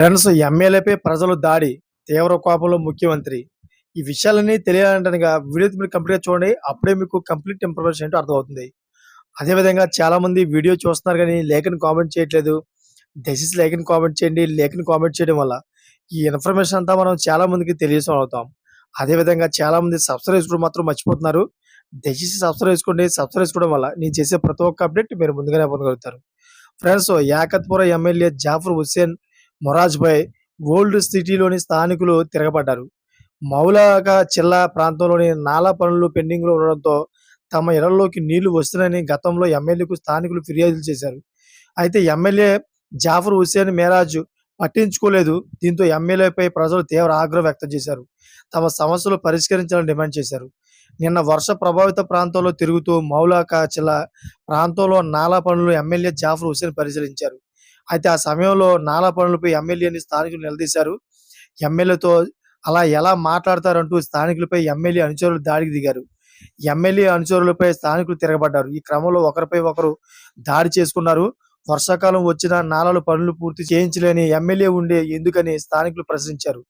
Friends ఎమ్మెల్యేపై ప్రజలు దాడి తీవ్ర కోపంలో ముఖ్యమంత్రి. ఈ విషయాలన్నీ తెలియాలంటేగా వీడియో మీరు కంప్లీట్గా చూడండి అప్పుడే మీకు కంప్లీట్ ఇన్ఫర్మేషన్ ఏంటో అర్థమవుతుంది. అదేవిధంగా చాలామంది వీడియో చూస్తున్నారు కానీ లేఖని కామెంట్ చేయట్లేదు. దయచేసి లేఖని కామెంట్ చేయండి లేఖని కామెంట్ చేయడం వల్ల ఈ ఇన్ఫర్మేషన్ అంతా మనం చాలామందికి తెలియసం అవుతాం అదేవిధంగా చాలామంది సబ్స్క్రైబ్ చేసుకోవడం మాత్రం మర్చిపోతున్నారు. దయచేసి సబ్స్క్రైబ్ చేసుకోండి సబ్స్క్రైబ్ చేసుకోవడం వల్ల నేను చేసే ప్రతి ఒక్క అప్డేట్ మీరు ముందుగానే పొందగలుగుతారు. ఫ్రెండ్స్ యాకత్పుర ఎమ్మెల్యే జాఫర్ హుస్సేన్ మొరాజ్ భాయ్ ఓల్డ్ సిటీలోని స్థానికులు తిరగబడ్డారు. మౌలాక జిల్లా ప్రాంతంలోని నాలా పనులు పెండింగ్లో ఉండడంతో తమ ఇళ్ళలోకి నీళ్ళు వస్తున్నాయని గతంలో ఎమ్మెల్యేకు స్థానికులు ఫిర్యాదులు చేశారు. అయితే ఎమ్మెల్యే జాఫర్ హుస్సేన్ మేరాజ్ పట్టించుకోలేదు. దీంతో ఎమ్మెల్యేపై ప్రజలు తీవ్ర ఆగ్రహం వ్యక్తం చేశారు. తమ సమస్యలు పరిష్కరించాలని డిమాండ్ చేశారు. నిన్న వర్ష ప్రభావిత ప్రాంతంలో తిరుగుతూ మౌలాక జిల్లా ప్రాంతంలో నాలా పనులు ఎమ్మెల్యే జాఫర్ హుస్సేన్ పరిశీలించారు. అయితే ఆ సమయంలో నాలా పనులపై ఎమ్మెల్యేని స్థానికులు నిలదీశారు. ఎమ్మెల్యేతో అలా ఎలా మాట్లాడతారంటూ స్థానికులపై ఎమ్మెల్యే అనుచరులు దాడికి దిగారు. ఎమ్మెల్యే అనుచరులపై స్థానికులు తిరగబడ్డారు. ఈ క్రమంలో ఒకరిపై ఒకరు దాడి చేసుకున్నారు. వర్షాకాలం వచ్చిన నాలాలు పనులు పూర్తి చేయించలేని ఎమ్మెల్యే ఉండే ఎందుకని స్థానికులు ప్రశ్నించారు.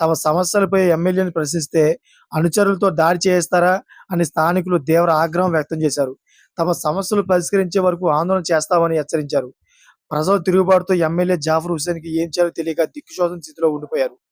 తమ సమస్యలపై ఎమ్మెల్యేని ప్రశ్నిస్తే అనుచరులతో దాడి చేస్తారా అని స్థానికులు తీవ్ర ఆగ్రహం వ్యక్తం చేశారు. తమ సమస్యలు పరిష్కరించే వరకు ఆందోళన చేస్తామని హెచ్చరించారు. ప్రజల తిరుగుబాటుతో ఎమ్మెల్యే జాఫర్ హుస్సేన్కి ఏం చేయాలో తెలియక దిక్కుచోదన స్థితిలో ఉండిపోయారు.